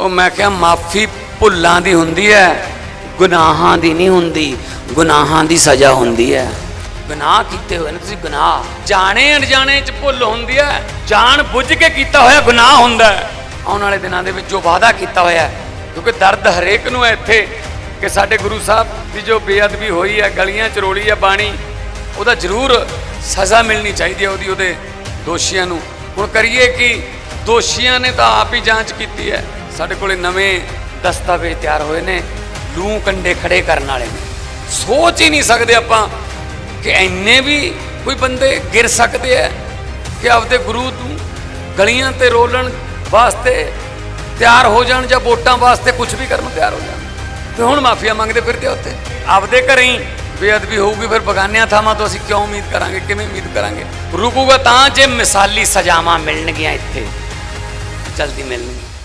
ਉਹ ਮੈਂ ਕਿਹਾ, ਮਾਫੀ ਭੁੱਲਾਂ ਦੀ ਹੁੰਦੀ ਹੈ, ਗੁਨਾਹਾਂ ਦੀ ਨਹੀਂ ਹੁੰਦੀ, ਗੁਨਾਹਾਂ ਦੀ ਸਜ਼ਾ ਹੁੰਦੀ ਹੈ। ਗੁਨਾਹ ਕੀਤੇ ਹੋਏ ਨੇ, ਤੁਸੀਂ ਗੁਨਾਹ ਜਾਣੇ ਅਣਜਾਣੇ ਚ ਭੁੱਲ ਹੁੰਦੀ ਹੈ, ਜਾਣ ਬੁੱਝ ਕੇ ਕੀਤਾ ਹੋਇਆ ਗੁਨਾਹ ਹੁੰਦਾ ਹੈ। ਆਉਣ ਵਾਲੇ ਦਿਨਾਂ ਦੇ ਵਿੱਚ ਜੋ ਵਾਅਦਾ ਕੀਤਾ ਹੋਇਆ ਹੈ, ਕਿਉਂਕਿ ਦਰਦ ਹਰੇਕ ਨੂੰ ਹੈ ਇੱਥੇ, ਕਿ ਸਾਡੇ ਗੁਰੂ ਸਾਹਿਬ ਦੀ ਜੋ ਬੇਅਦਬੀ ਹੋਈ ਹੈ, ਗਲੀਆਂ ਚ ਰੋਲੀ ਹੈ, ਬਾਣੀ, ਉਹਦਾ ਜ਼ਰੂਰ ਸਜ਼ਾ ਮਿਲਣੀ ਚਾਹੀਦੀ ਹੈ ਉਹਦੀ, ਉਹਦੇ ਦੋਸ਼ੀਆਂ ਨੂੰ। ਹੁਣ ਕਰੀਏ ਕਿ ਦੋਸ਼ੀਆਂ ਨੇ ਤਾਂ ਆਪ ਹੀ ਜਾਂਚ ਕੀਤੀ ਹੈ। ਸਾਡੇ ਕੋਲੇ ਨਵੇਂ ਦਸਤਾਵੇਜ਼ ਤਿਆਰ ਹੋਏ ਨੇ, ਲੂ ਕੰਡੇ ਖੜੇ ਕਰਨ ਵਾਲੇ ਨੇ। ਸੋਚ ਹੀ ਨਹੀਂ ਸਕਦੇ ਆਪਾਂ ਕਿ ਇੰਨੇ ਵੀ ਕੋਈ ਬੰਦੇ ਗਿਰ ਸਕਦੇ ਆ ਕਿ ਆਪਦੇ ਗੁਰੂ ਨੂੰ ਗਲੀਆਂ ਤੇ ਰੋਲਣ ਵਾਸਤੇ ਤਿਆਰ ਹੋ ਜਾਣ ਜਾਂ ਵੋਟਾਂ ਵਾਸਤੇ ਕੁਝ ਵੀ ਕਰਨ ਤਿਆਰ ਹੋ ਜਾਣ। ਤੇ ਹੁਣ ਮਾਫੀਆ ਮੰਗਦੇ ਫਿਰਦੇ ਆ ਉੱਥੇ। ਆਪਦੇ ਘਰੇ ਹੀ ਬੇਅਦਬੀ ਹੋਊਗੀ, ਫਿਰ ਬਗਾਨਿਆਂ ਥਾਵਾਂ ਤੋਂ ਅਸੀਂ ਕਿਉਂ ਉਮੀਦ ਕਰਾਂਗੇ, ਕਿਵੇਂ ਉਮੀਦ ਕਰਾਂਗੇ? ਰੁਕੂਗਾ ਤਾਂ ਜੇ ਮਿਸਾਲੀ ਸਜ਼ਾਵਾਂ ਮਿਲਣਗੀਆਂ ਇੱਥੇ। ਜਲਦੀ ਮਿਲਣਗੀਆਂ।